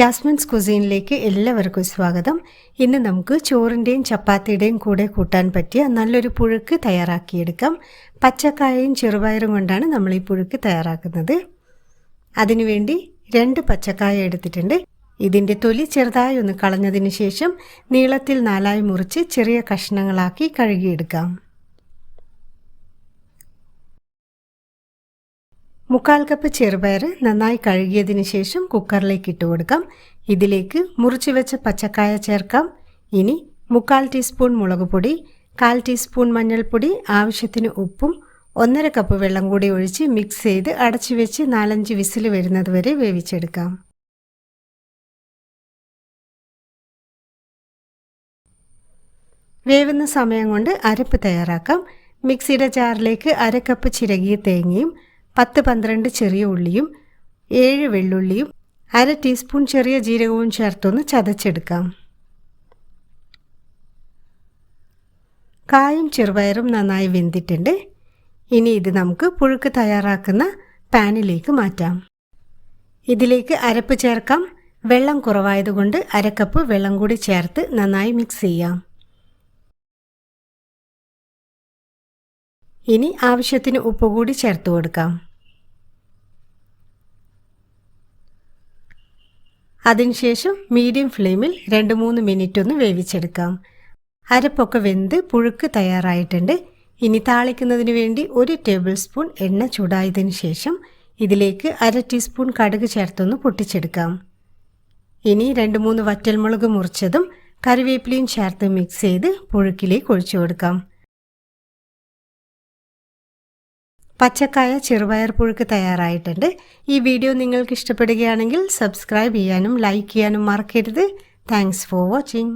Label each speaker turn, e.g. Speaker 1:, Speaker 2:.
Speaker 1: Jasmine's കുസീനിലേക്ക് എല്ലാവർക്കും സ്വാഗതം. ഇന്ന് നമുക്ക് ചോറിന്റെയും ചപ്പാത്തിയുടെയും കൂടെ കൂട്ടാൻ പറ്റിയ നല്ലൊരു പുഴുക്ക് തയ്യാറാക്കിയെടുക്കാം. പച്ചക്കായയും ചെറുപയറും കൊണ്ടാണ് നമ്മൾ ഈ പുഴുക്ക് തയ്യാറാക്കുന്നത്. അതിനുവേണ്ടി രണ്ട് പച്ചക്കായ എടുത്തിട്ടുണ്ട്. ഇതിന്റെ തൊലി ചെറുതായി ഒന്ന് കളഞ്ഞതിന് ശേഷം നീളത്തിൽ നാലായി മുറിച്ച് ചെറിയ കഷ്ണങ്ങളാക്കി കഴുകിയെടുക്കാം. മുക്കാൽ കപ്പ് ചെറുപയർ നന്നായി കഴുകിയതിന് ശേഷം കുക്കറിലേക്ക് ഇട്ട് കൊടുക്കാം. ഇതിലേക്ക് മുറിച്ച് വെച്ച പച്ചക്കായ ചേർക്കാം. ഇനി മുക്കാൽ ടീസ്പൂൺ മുളക് പൊടി കാൽ ടീസ്പൂൺ മഞ്ഞൾപ്പൊടി ആവശ്യത്തിന് ഉപ്പും ഒന്നര കപ്പ് വെള്ളം കൂടി ഒഴിച്ച് മിക്സ് ചെയ്ത് അടച്ചു വെച്ച് നാലഞ്ച് വിസിൽ വരുന്നത് വരെ വേവിച്ചെടുക്കാം. വേവുന്ന സമയം കൊണ്ട് അരപ്പ് തയ്യാറാക്കാം. മിക്സിയുടെ ജാറിലേക്ക് അര കപ്പ് ചിരകിയ തേങ്ങയും പത്ത് പന്ത്രണ്ട് ചെറിയ ഉള്ളിയും ഏഴ് വെള്ളുള്ളിയും അര ടീസ്പൂൺ ചെറിയ ജീരകവും ചേർത്തൊന്ന് ചതച്ചെടുക്കാം. കായും ചെറുപയറും നന്നായി വെന്തിട്ടുണ്ട്. ഇനി ഇത് നമുക്ക് പുഴുക്ക് തയ്യാറാക്കുന്ന പാനിലേക്ക് മാറ്റാം. ഇതിലേക്ക് അരപ്പ് ചേർക്കാം. വെള്ളം കുറവായതുകൊണ്ട് അരക്കപ്പ് വെള്ളം കൂടി ചേർത്ത് നന്നായി മിക്സ് ചെയ്യാം. ഇനി ആവശ്യത്തിന് ഉപ്പ് കൂടി ചേർത്ത് കൊടുക്കാം. അതിനുശേഷം മീഡിയം ഫ്ലെയിമിൽ രണ്ട് മൂന്ന് മിനിറ്റ് ഒന്ന് വേവിച്ചെടുക്കാം. അരപ്പൊക്കെ വെന്ത് പുഴുക്ക് തയ്യാറായിട്ടുണ്ട്. ഇനി താളിക്കുന്നതിന് വേണ്ടി ഒരു ടേബിൾ സ്പൂൺ എണ്ണ ചൂടായതിനു ശേഷം ഇതിലേക്ക് അര ടീസ്പൂൺ കടുക് ചേർത്തൊന്ന് പൊട്ടിച്ചെടുക്കാം. ഇനി രണ്ട് മൂന്ന് വറ്റൽമുളക് മുറിച്ചതും കറിവേപ്പിലയും ചേർത്ത് മിക്സ് ചെയ്ത് പുഴുക്കിലേക്ക് ഒഴിച്ചു കൊടുക്കാം. പച്ചക്കായ ചെറുപയർ പുഴുക്ക് തയ്യാറായിട്ടുണ്ട്. ഈ വീഡിയോ നിങ്ങൾക്ക് ഇഷ്ടപ്പെടുകയാണെങ്കിൽ സബ്സ്ക്രൈബ് ചെയ്യാനും ലൈക്ക് ചെയ്യാനും മറക്കരുത്. Thanks for watching